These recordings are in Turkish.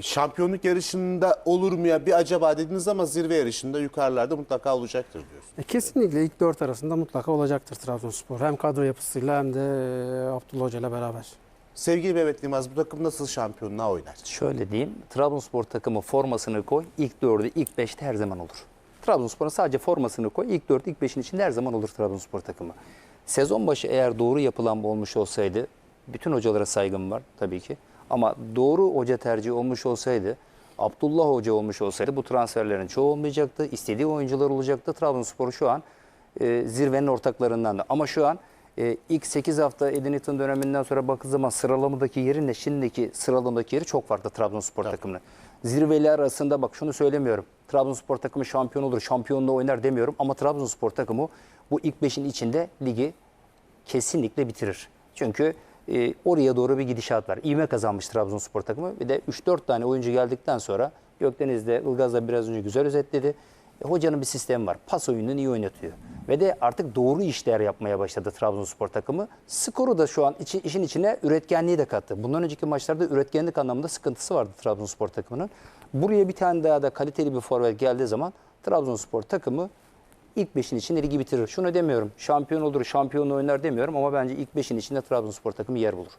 Şampiyonluk yarışında olur mu ya bir acaba dediniz ama zirve yarışında yukarılarda mutlaka olacaktır diyorsun. E, Kesinlikle ilk dört arasında mutlaka olacaktır Trabzonspor. Hem kadro yapısıyla hem de e, Abdullah Hoca ile beraber. Sevgili Mehmet Yılmaz bu takım nasıl şampiyonluğa oynar? Şöyle diyeyim. Trabzonspor takımı formasını koy. ilk dördü, ilk beşte her zaman olur. Trabzonspor'un sadece formasını koy. ilk dört, ilk beşin içinde her zaman olur Trabzonspor takımı. Sezon başı eğer doğru yapılan bu olmuş olsaydı, bütün hocalara saygım var tabii ki. Ama doğru hoca tercihi olmuş olsaydı, Abdullah Hoca olmuş olsaydı bu transferlerin çoğu olmayacaktı. İstediği oyuncular olacaktı. Trabzonspor şu an e, zirvenin ortaklarından da. Ama şu an e, ilk 8 hafta Edin Eaton döneminden sonra bakıldığı zaman sıralamadaki yerinle şimdiki sıralamadaki yeri çok farklı Trabzonspor takımının. Zirveli arasında bak şunu söylemiyorum. Trabzonspor takımı şampiyon olur, şampiyonluğu oynar demiyorum. Ama Trabzonspor takımı bu ilk 5'in içinde ligi kesinlikle bitirir. Çünkü e, oraya doğru bir gidişat var. İvme kazanmış Trabzonspor takımı. Bir de 3-4 tane oyuncu geldikten sonra Gökdeniz de Ilgaz da biraz önce güzel özetledi. E, hocanın bir sistemi var. Pas oyununu iyi oynatıyor. Ve de artık doğru işler yapmaya başladı Trabzonspor takımı. Skoru da şu an içi- işin içine üretkenliği de kattı. Bundan önceki maçlarda üretkenlik anlamında sıkıntısı vardı Trabzonspor takımının. Buraya bir tane daha da kaliteli bir forvet geldiği zaman Trabzonspor takımı ilk beşin içinde ligi bitirir. Şunu demiyorum. Şampiyon olur, şampiyonluğu oynar demiyorum ama bence ilk beşin içinde Trabzonspor takımı yer bulur.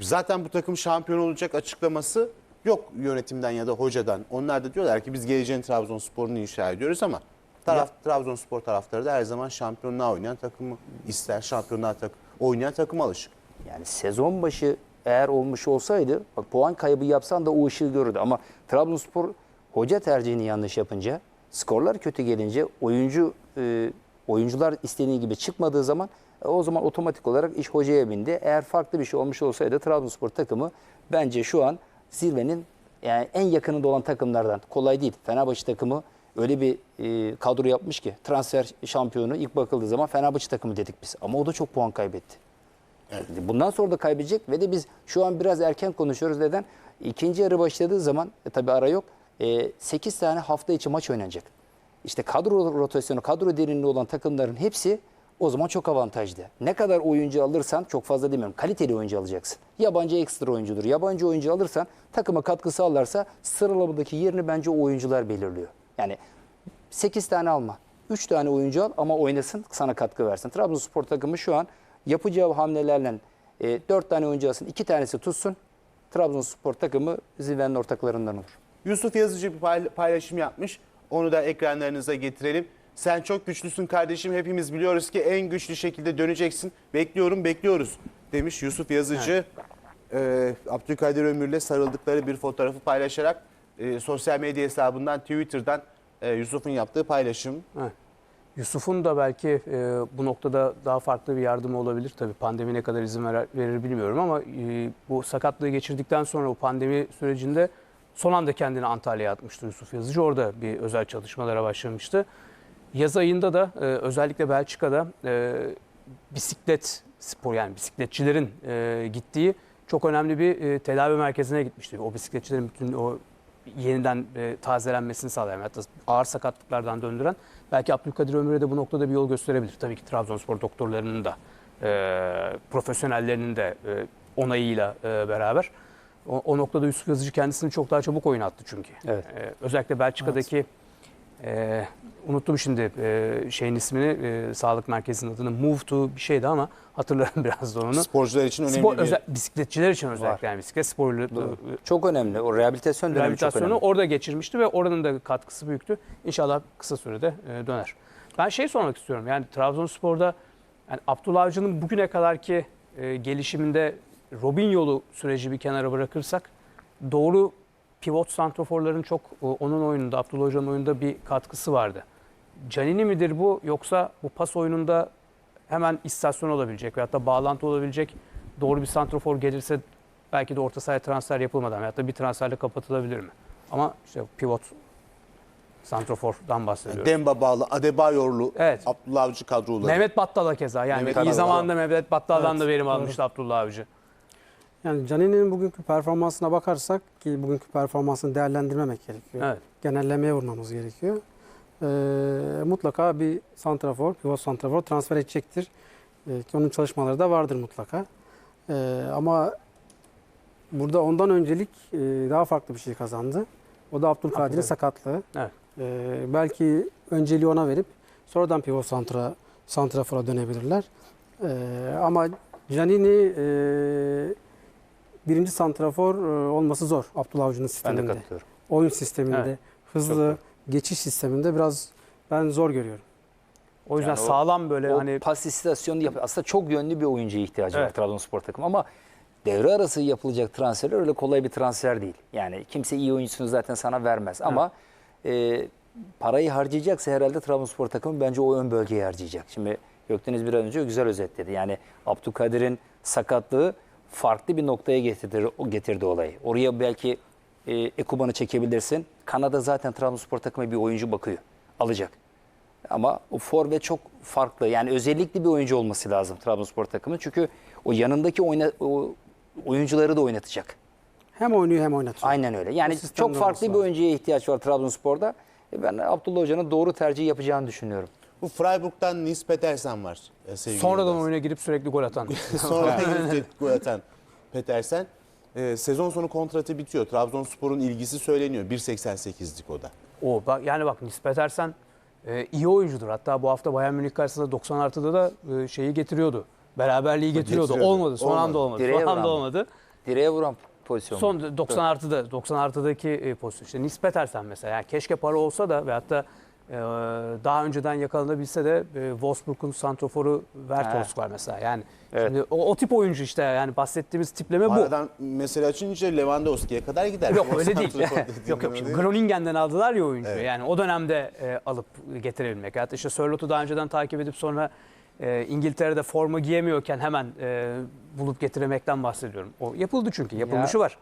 Zaten bu takım şampiyon olacak açıklaması yok yönetimden ya da hocadan. Onlar da diyorlar ki biz geleceğin Trabzonspor'unu inşa ediyoruz ama taraf, Trabzonspor taraftarı da her zaman şampiyonluğa oynayan takımı ister. Şampiyonluğa tak oynayan takıma alışık. Yani sezon başı eğer olmuş olsaydı bak puan kaybı yapsan da o ışığı görürdü ama Trabzonspor hoca tercihini yanlış yapınca skorlar kötü gelince oyuncu e, oyuncular istediği gibi çıkmadığı zaman e, o zaman otomatik olarak iş hocaya bindi. Eğer farklı bir şey olmuş olsaydı Trabzonspor takımı bence şu an zirvenin yani en yakınında olan takımlardan kolay değil. Fenerbahçe takımı öyle bir e, kadro yapmış ki transfer şampiyonu ilk bakıldığı zaman Fenerbahçe takımı dedik biz ama o da çok puan kaybetti. Bundan sonra da kaybedecek ve de biz şu an biraz erken konuşuyoruz. Neden? İkinci yarı başladığı zaman e, tabii ara yok. E, 8 tane hafta içi maç oynanacak. İşte kadro rotasyonu, kadro derinliği olan takımların hepsi o zaman çok avantajlı. Ne kadar oyuncu alırsan çok fazla demiyorum. Kaliteli oyuncu alacaksın. Yabancı ekstra oyuncudur. Yabancı oyuncu alırsan takıma katkı sağlarsa sıralamadaki yerini bence o oyuncular belirliyor. Yani 8 tane alma. 3 tane oyuncu al ama oynasın sana katkı versin. Trabzonspor takımı şu an yapacağı hamlelerle e, 4 tane oyuncu alsın. 2 tanesi tutsun. Trabzonspor takımı zirvenin ortaklarından olur. Yusuf Yazıcı bir pay- paylaşım yapmış. Onu da ekranlarınıza getirelim. Sen çok güçlüsün kardeşim. Hepimiz biliyoruz ki en güçlü şekilde döneceksin. Bekliyorum, bekliyoruz demiş Yusuf Yazıcı. Ee, Abdülkadir Ömür'le sarıldıkları bir fotoğrafı paylaşarak e, sosyal medya hesabından Twitter'dan e, Yusuf'un yaptığı paylaşım. Evet. Yusuf'un da belki e, bu noktada daha farklı bir yardımı olabilir. Tabii pandemi ne kadar izin verir, verir bilmiyorum ama e, bu sakatlığı geçirdikten sonra o pandemi sürecinde son anda kendini Antalya'ya atmıştı Yusuf Yazıcı. Orada bir özel çalışmalara başlamıştı. Yaz ayında da e, özellikle Belçika'da e, bisiklet spor yani bisikletçilerin e, gittiği çok önemli bir e, tedavi merkezine gitmişti. O bisikletçilerin bütün o yeniden e, tazelenmesini sağlayan hatta ağır sakatlıklardan döndüren belki Abdülkadir Ömür'e de bu noktada bir yol gösterebilir. Tabii ki Trabzonspor doktorlarının da e, profesyonellerinin de e, onayıyla e, beraber. O, o noktada Yusuf Yazıcı kendisini çok daha çabuk oyuna attı çünkü. Evet. E, özellikle Belçika'daki e, unuttum şimdi e, şeyin ismini e, sağlık merkezinin adını Move to bir şeydi ama hatırlarım biraz da onu. Sporcular için önemli Spor, bir... özel, bisikletçiler için özellikle yani bisiklet sporuyla Çok önemli. O rehabilitasyon dönemi çok rehabilitasyonu önemli. orada geçirmişti ve oranın da katkısı büyüktü. İnşallah kısa sürede e, döner. Ben şey sormak istiyorum. Yani Trabzonspor'da yani Abdullah Avcı'nın bugüne kadarki e, gelişiminde Robinho'lu süreci bir kenara bırakırsak doğru pivot santroforların çok e, onun oyununda, Abdullah Hoca'nın oyununda bir katkısı vardı. Canini midir bu yoksa bu pas oyununda hemen istasyon olabilecek veyahut da bağlantı olabilecek doğru bir santrofor gelirse belki de orta sahaya transfer yapılmadan veyahut da bir transferle kapatılabilir mi? Ama işte pivot santrofordan bahsediyoruz. Demba bağlı, Adebayorlu, Evet. Abdullah Avcı kadroları. Mehmet Battal'a keza yani Mehmet iyi zamanda Mehmet Battal'dan Evet, da verim almıştı Abdullah Avcı. Yani Canini'nin bugünkü performansına bakarsak ki bugünkü performansını değerlendirmemek gerekiyor. Evet. Genellemeye vurmamız gerekiyor. Ee, mutlaka bir santrafor, pivot santrafor transfer edecektir. Ee, ki onun çalışmaları da vardır mutlaka. Ee, ama Burada ondan öncelik e, daha farklı bir şey kazandı. O da Abdülkadir'in Abdülkadir. sakatlığı. Evet. E, belki önceliği ona verip sonradan pivot santra, santrafora dönebilirler. E, ama Canini e, birinci santrafor e, olması zor Abdullah Avcı'nın Ben de sisteminde. katılıyorum. Oyun sisteminde, Evet. hızlı geçiş sisteminde biraz ben zor görüyorum. O yüzden Yani o- sağlam böyle o hani pas istasyonu yapıyor. Aslında çok yönlü bir oyuncuya ihtiyacı var Evet. Trabzonspor takımı ama devre arası yapılacak transferler öyle kolay bir transfer değil. Yani kimse iyi oyuncusunu zaten sana vermez ama e, parayı harcayacaksa herhalde Trabzonspor takımı bence o ön bölgeye harcayacak. Şimdi Gökdeniz bir an önce güzel özetledi. Yani Abdülkadir'in sakatlığı farklı bir noktaya getirdi, o getirdi olayı. Oraya belki e, Ekuban'ı çekebilirsin. Kanada zaten Trabzonspor takımı bir oyuncu bakıyor. Alacak. Ama o forvet çok farklı. Yani özellikli bir oyuncu olması lazım Trabzonspor takımı. Çünkü o yanındaki oyna, o oyuncuları da oynatacak. Hem oynuyor hem oynatıyor. Aynen öyle. Yani çok farklı bir oyuncuya ihtiyaç var Trabzonspor'da. E Ben Abdullah Hoca'nın doğru tercih yapacağını düşünüyorum. Bu Freiburg'dan Nils Petersen var. e, sevgili sonradan Yılmaz. oyuna girip sürekli gol atan. Sonradan girip gol atan Petersen. E, sezon sonu kontratı bitiyor. Trabzonspor'un ilgisi söyleniyor. 1.88'lik o da. O bak yani bak nispet Ersen e, iyi oyuncudur. Hatta bu hafta Bayern Münih karşısında 90 artıda da e, şeyi getiriyordu. Beraberliği getiriyordu. Getiriyordu. Olmadı. Son Olmadı. anda olmadı. Direğe Son anda vuran. olmadı. Direğe vuran pozisyon. Son 90 artıda 90 artıdaki e, pozisyon. İşte nispet Ersen mesela. Yani keşke para olsa da ve hatta daha önceden yakalanabilse de e, Wolfsburg'un santroforu Vertonghen var mesela. Yani Evet. şimdi o, o tip oyuncu işte yani bahsettiğimiz tipleme bu. Aradan mesele açınca Lewandowski'ye kadar gider. Yok O öyle değil. yok yok. Şimdi. Groningen'den aldılar ya oyuncuyu. Evet. Yani o dönemde e, alıp getirebilmek. Hatta işte Sörlot'u daha önceden takip edip sonra e, İngiltere'de forma giyemiyorken hemen e, bulup getiremekten bahsediyorum. O yapıldı çünkü. Yapılmışı Ya. var.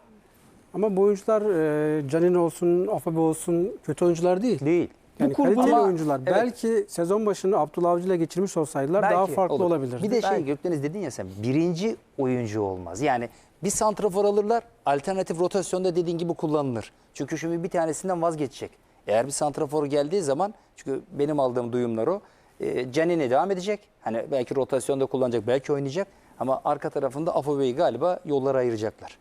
Ama bu oyuncular e, Canini olsun, Afabe olsun kötü oyuncular değil. Değil. Yani Bu kaliteli Ama- oyuncular. evet. Belki sezon başını Abdullah Avcı ile geçirmiş olsaydılar Belki, daha farklı Olur. olabilirdi. Bir de şey. Gökdeniz dedin ya sen birinci oyuncu olmaz. Yani bir santrafor alırlar alternatif rotasyonda dediğin gibi kullanılır. Çünkü şimdi bir tanesinden vazgeçecek. Eğer bir santrafor geldiği zaman çünkü benim aldığım duyumlar o. E, Canini devam edecek. Hani belki rotasyonda kullanacak belki oynayacak. Ama arka tarafında Afobe'yi galiba yollara ayıracaklar.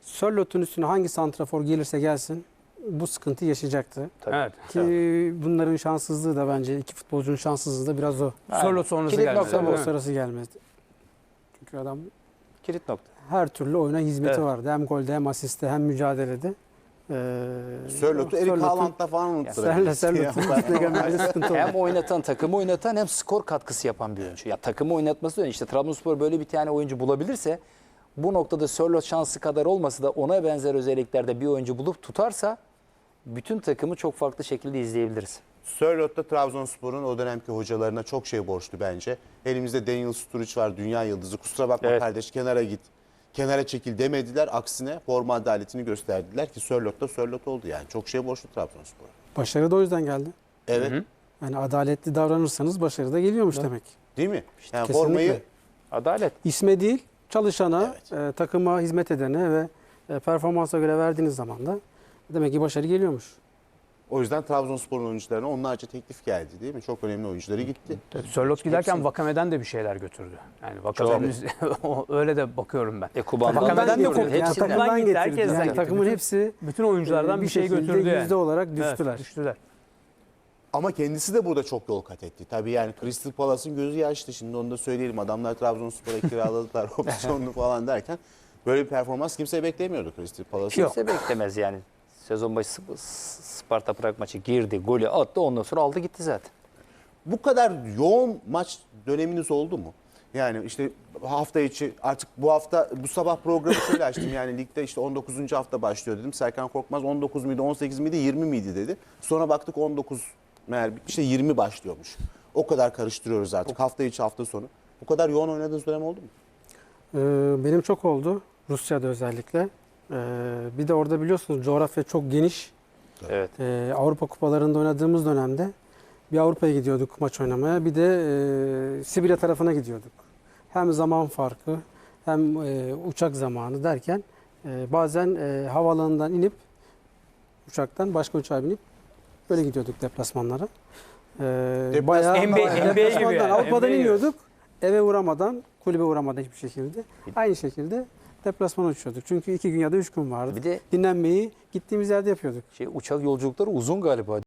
Sörlot'un üstüne hangi santrafor gelirse gelsin bu sıkıntı yaşayacaktı. Tabii. Evet. Ki bunların şanssızlığı da bence iki futbolcunun şanssızlığı da biraz o. Sörlot sonrası Kilit geldi. nokta bu. mi? Uluslararası gelmezdi. Çünkü adam Kilit nokta. her türlü oyuna hizmeti Evet. vardı. Hem golde hem asiste hem mücadelede. Ee, Sörlot'u Erik Sörlot'un- Haaland'la falan Serle üstüne gelmesi sıkıntı oldu. Hem oynatan, takımı oynatan hem skor katkısı yapan bir oyuncu. Ya takımı oynatması da önemli. İşte Trabzonspor böyle bir tane oyuncu bulabilirse bu noktada Sörloth şansı kadar olmasa da ona benzer özelliklerde bir oyuncu bulup tutarsa bütün takımı çok farklı şekilde izleyebiliriz. Sörloth da Trabzonspor'un o dönemki hocalarına çok şey borçlu bence. Elimizde Daniel Sturridge var, dünya yıldızı. Kusura bakma Evet. kardeş kenara git. Kenara çekil demediler. Aksine forma adaletini gösterdiler ki Sörloth da Sörloth oldu yani. Çok şey borçlu Trabzonspor'a. Başarı da o yüzden geldi. Evet. Yani adaletli davranırsanız başarı da geliyormuş demek. Değil mi? Yani kesinlikle. formayı Adalet. İsme değil, çalışana, Evet. e, takıma hizmet edene ve e, performansa göre verdiğiniz zaman da demek ki başarı geliyormuş. o yüzden Trabzonspor'un oyuncularına onlarca teklif geldi değil mi? Çok önemli oyuncuları gitti. Tabii Sörlot giderken Vakame'den de bir şeyler götürdü. Yani Vakame'nin o- öyle de bakıyorum ben. Ekuban'dan Vakame'den da de korktu. Yani takımdan gitti, getirdi. herkesten Yani gitti. takımın hepsi Bütün oyunculardan e, bir, şey şekilde götürdü yani. yüzde olarak Evet, düştüler. düştüler. Ama kendisi de burada çok yol kat etti. Tabii yani Crystal Palace'ın gözü yaşlı. Şimdi onu da söyleyelim. Adamlar Trabzonspor'a kiraladılar opsiyonlu falan derken böyle bir performans kimse beklemiyordu Crystal Palace'ın. Kimse beklemez yani. Sezon başı Sp- Sparta Prag maçı girdi, golü attı ondan sonra aldı gitti zaten. Bu kadar yoğun maç döneminiz oldu mu? Yani işte hafta içi artık bu hafta bu sabah programı şöyle açtım yani ligde işte 19. hafta başlıyor dedim. Serkan Korkmaz 19 miydi 18 miydi 20 miydi dedi. Sonra baktık 19 meğer işte 20 başlıyormuş. O kadar karıştırıyoruz artık hafta içi hafta sonu. Bu kadar yoğun oynadığınız dönem oldu mu? Ee, benim çok oldu. Rusya'da özellikle. Ee, bir de orada biliyorsunuz coğrafya çok geniş. Evet. Ee, Avrupa kupalarında oynadığımız dönemde bir Avrupa'ya gidiyorduk maç oynamaya. Bir de e, Sibirya tarafına gidiyorduk. Hem zaman farkı hem e, uçak zamanı derken e, bazen e, havaalanından inip uçaktan başka uçağa binip böyle gidiyorduk deplasmanlara. Ee, Deplasman- bayağı, NBA bayağı- NBA gibi deplasmandan yani, Avrupa'dan NBA gibi. iniyorduk. Eve uğramadan, kulübe uğramadan hiçbir şekilde. Aynı şekilde deplasmana uçuyorduk. Çünkü iki gün ya da üç gün vardı. Bir de Dinlenmeyi gittiğimiz yerde yapıyorduk. şey uçak yolculukları uzun galiba